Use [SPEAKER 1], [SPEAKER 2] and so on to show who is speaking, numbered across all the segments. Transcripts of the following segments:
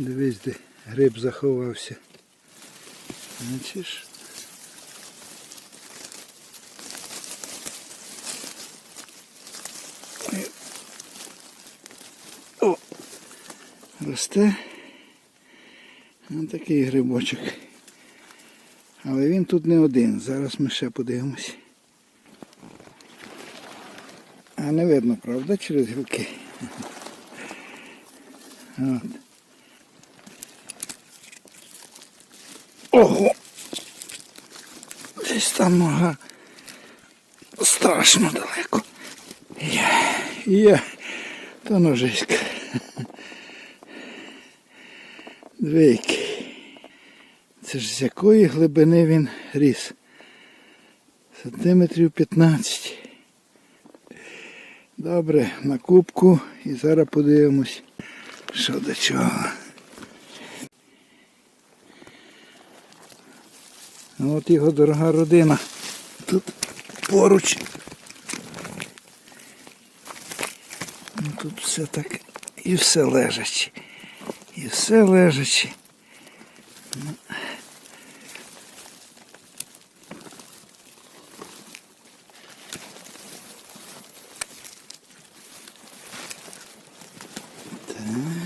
[SPEAKER 1] Дивись, де гриб заховався. Бачиш? О! Росте. Ось такий грибочок. Але він тут не один. Зараз ми ще подивимось. А не видно, правда, через гілки? От. Десь там нога страшно далеко. Є, є, то ножиська. Двійки. Це ж з якої глибини він ріс? Сантиметрів 15. Добре, на кубку і зараз подивимось, що до чого. От його дорога родина. Тут поруч. Ну, тут все так і все лежаче. І все лежаче. Ну. Так.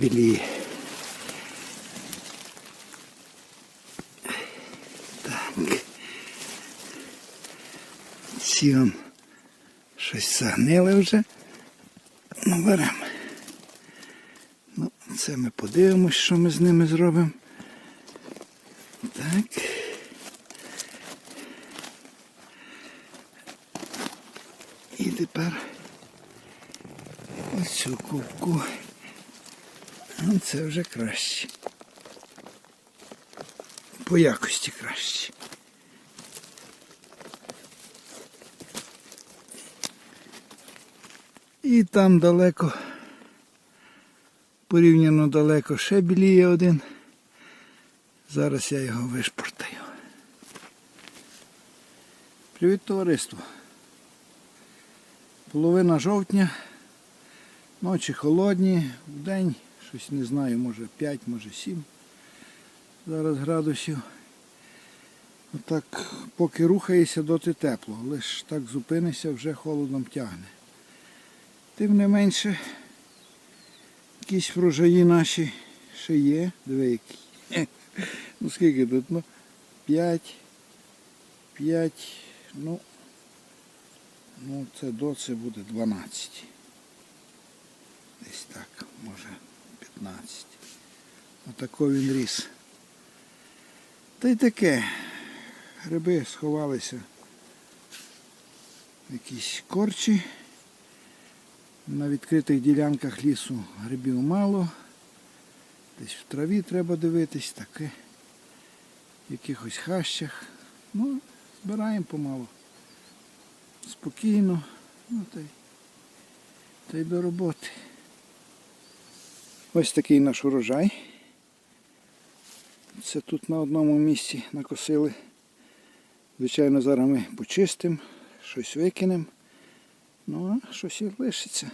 [SPEAKER 1] Біліє. Так. Ці щось загнили вже. Ну, беремо. Ну, це ми подивимось, що ми з ними зробимо. Так. І тепер оцю кубку. Ну, це вже краще. По якості краще. І там далеко, порівняно далеко ще біліє один. Зараз я його вишпортаю. Привіт, товариство. Половина жовтня, ночі холодні, вдень, щось не знаю, може 5, може 7 зараз градусів. Отак, поки рухаєшся, доти тепло, лиш так зупинишся, вже холодом тягне. Тим не менше, якісь врожаї наші ще є. Диви. Ну скільки тут? Ну, 5, 5, ну, ну це до буде 12. Десь так, може 15. Отако він ріс. Та й таке. Гриби сховалися якісь корчі. На відкритих ділянках лісу грибів мало. Десь в траві треба дивитись, таке. В якихось хащах. Ну, збираємо помалу. Спокійно. Ну, та й, та й до роботи. Ось такий наш урожай. Це тут на одному місці накосили. Звичайно, зараз ми почистимо, щось викинемо. Ну, а щось і лишиться.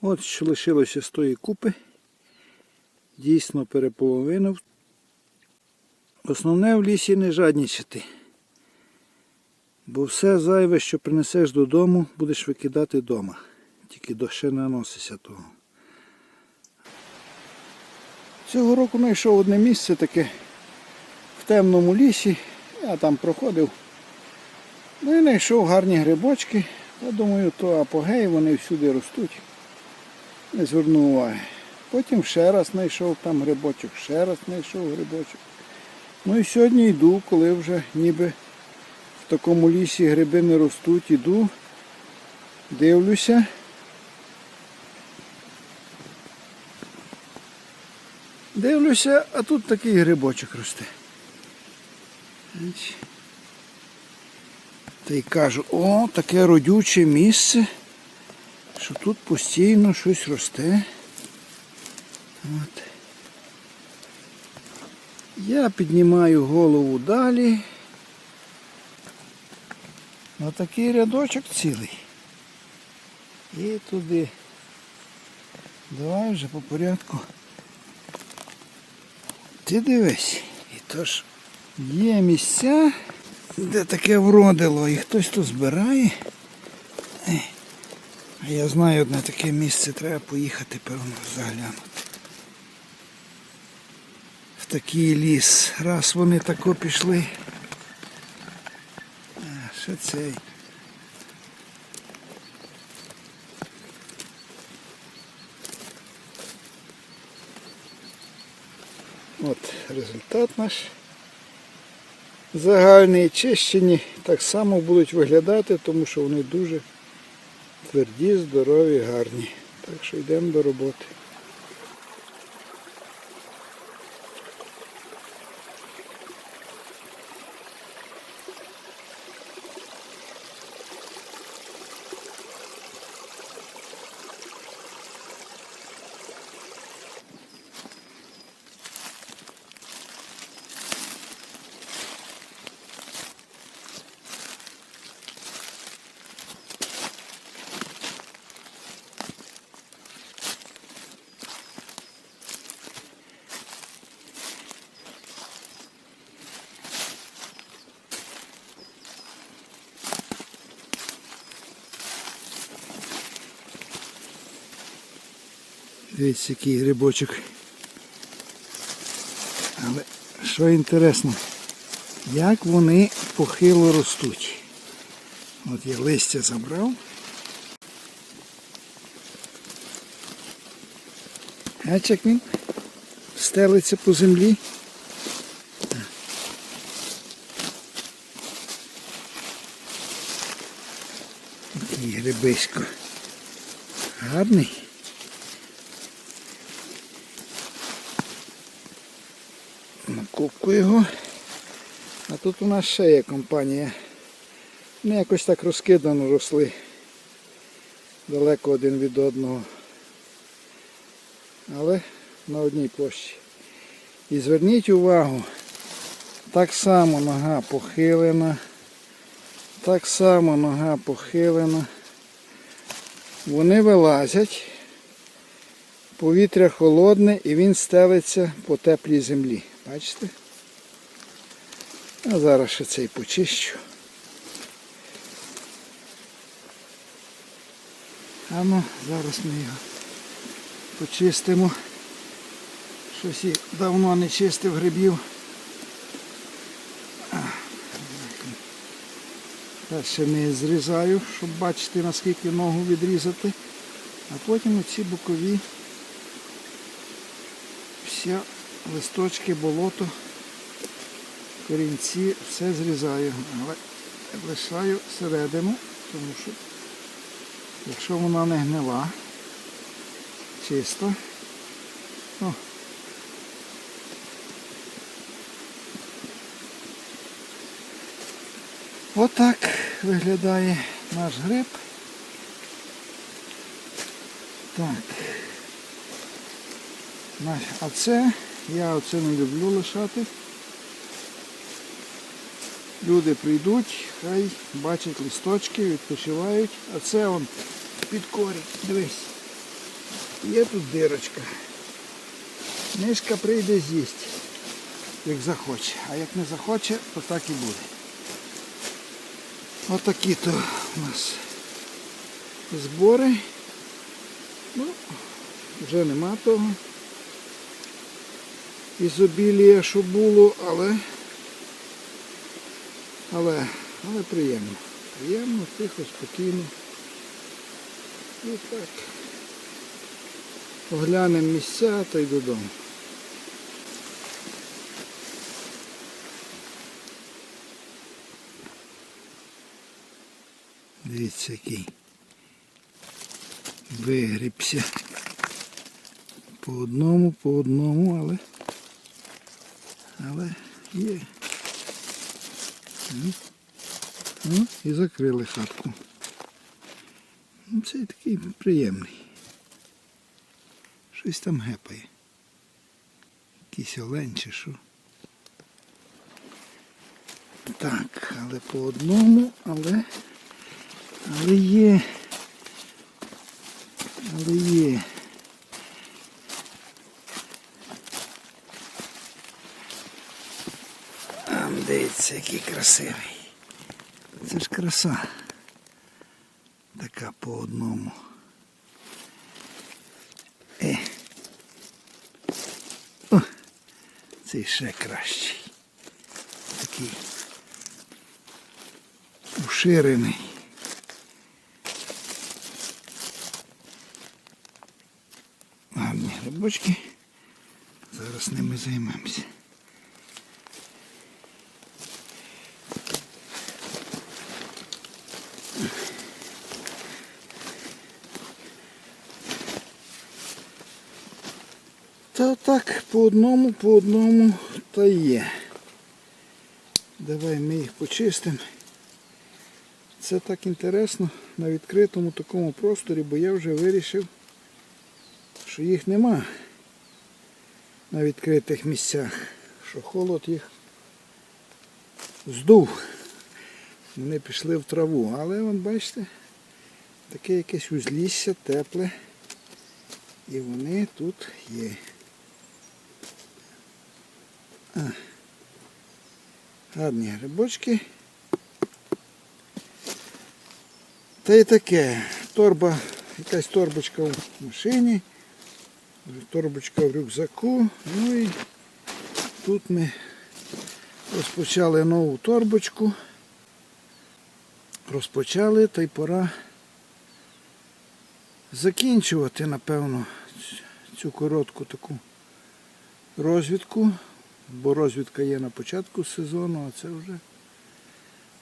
[SPEAKER 1] От що лишилося з тої купи. Дійсно переполовинив. Основне в лісі не жаднічати. Бо все зайве, що принесеш додому, будеш викидати вдома. Тільки до ще не наносися того. Цього року знайшов одне місце таке в темному лісі. Я там проходив. Ну і знайшов гарні грибочки. Я думаю, то апогей, вони всюди ростуть. Не звернув уваги. Потім ще раз знайшов там грибочок, ще раз знайшов грибочок. Ну і сьогодні йду, коли вже ніби в такому лісі гриби не ростуть, іду, дивлюся. Дивлюся, а тут такий грибочок росте. Та й кажу, о, таке родюче місце, що тут постійно щось росте. От. Я піднімаю голову далі. На такий рядочок цілий. І туди. Давай вже по порядку. Ти дивись. І то ж є місця, де таке вродило, і хтось тут збирає. А я знаю одне таке місце, треба поїхати, певно, заглянути. В такий ліс. Раз вони тако пішли. А, ще цей. От результат наш. Загальний чищені так само будуть виглядати, тому що вони дуже тверді, здорові, гарні. Так що йдемо до роботи. Дивіться, який грибочок. Але що інтересно, як вони похило ростуть. От я листя забрав. Бачиш, як він стелиться по землі. Такий грибисько. Гарний. Кубку його. А тут у нас ще є компанія. Вони якось так розкидано росли далеко один від одного. Але на одній площі. І зверніть увагу, так само нога похилена, так само нога похилена. Вони вилазять, повітря холодне і він стелиться по теплій землі. Бачите? А зараз ще цей почищу. А ну, зараз ми його почистимо. Щось і давно не чистив грибів. Перше не зрізаю, щоб бачити наскільки ногу відрізати. А потім оці бокові всі листочки, болото, корінці, все зрізаю. Але лишаю середину, тому що якщо вона не гнила, чиста, то отак виглядає наш гриб. Так. А це я оце не люблю лишати. Люди прийдуть, хай бачать листочки, відпочивають. А це он під корінь. Дивись. Є тут дирочка. Мишка прийде з'їсть, як захоче. А як не захоче, то так і буде. Отакі то у нас збори. Ну, вже нема того ізобілія, що було, але, але, але приємно. Приємно, тихо, спокійно. І так. Оглянемо місця та й додому. Дивіться, який вигрібся. По одному, по одному, але але є. Ну, і закрили хатку. Ну, цей такий приємний. Щось там гепає. Якийсь олень чи що. Так, але по одному, але. Але є. Але є. А, дивіться, який красивий. Це ж краса. Така по одному. Е. О, цей ще кращий. Такий уширений. Гарні грибочки. Зараз ними займемося. Та так, по одному, по одному та є. Давай ми їх почистимо. Це так інтересно на відкритому такому просторі, бо я вже вирішив, що їх нема на відкритих місцях, що холод їх здув. Вони пішли в траву, але вон бачите, таке якесь узлісся тепле. І вони тут є. А. Гарні грибочки. Та й таке. Торба, якась торбочка в машині, торбочка в рюкзаку. Ну і тут ми розпочали нову торбочку. Розпочали, та й пора закінчувати, напевно, цю коротку таку розвідку, бо розвідка є на початку сезону, а це вже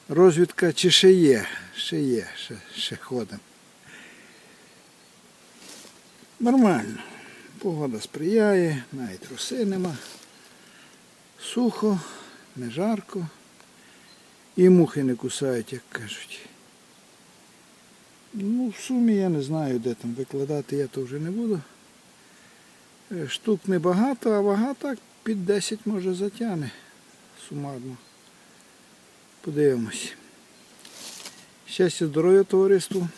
[SPEAKER 1] розвідка чи ще є, ще є, ще, ще ходимо. Нормально. Погода сприяє, навіть роси нема. Сухо, не жарко. І мухи не кусають, як кажуть. Ну, в сумі я не знаю, де там викладати, я то вже не буду. Е, Штук небагато, а вага так під 10 може затягне сумарно. Подивимось. Щастя, здоров'я товариству.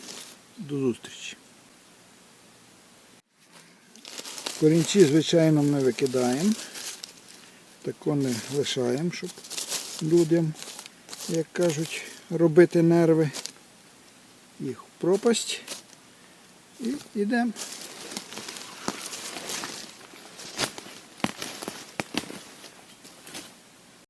[SPEAKER 1] До зустрічі. Корінці, звичайно, ми викидаємо. Тако не лишаємо, щоб людям, як кажуть, робити нерви. Їх в пропасть. І йдемо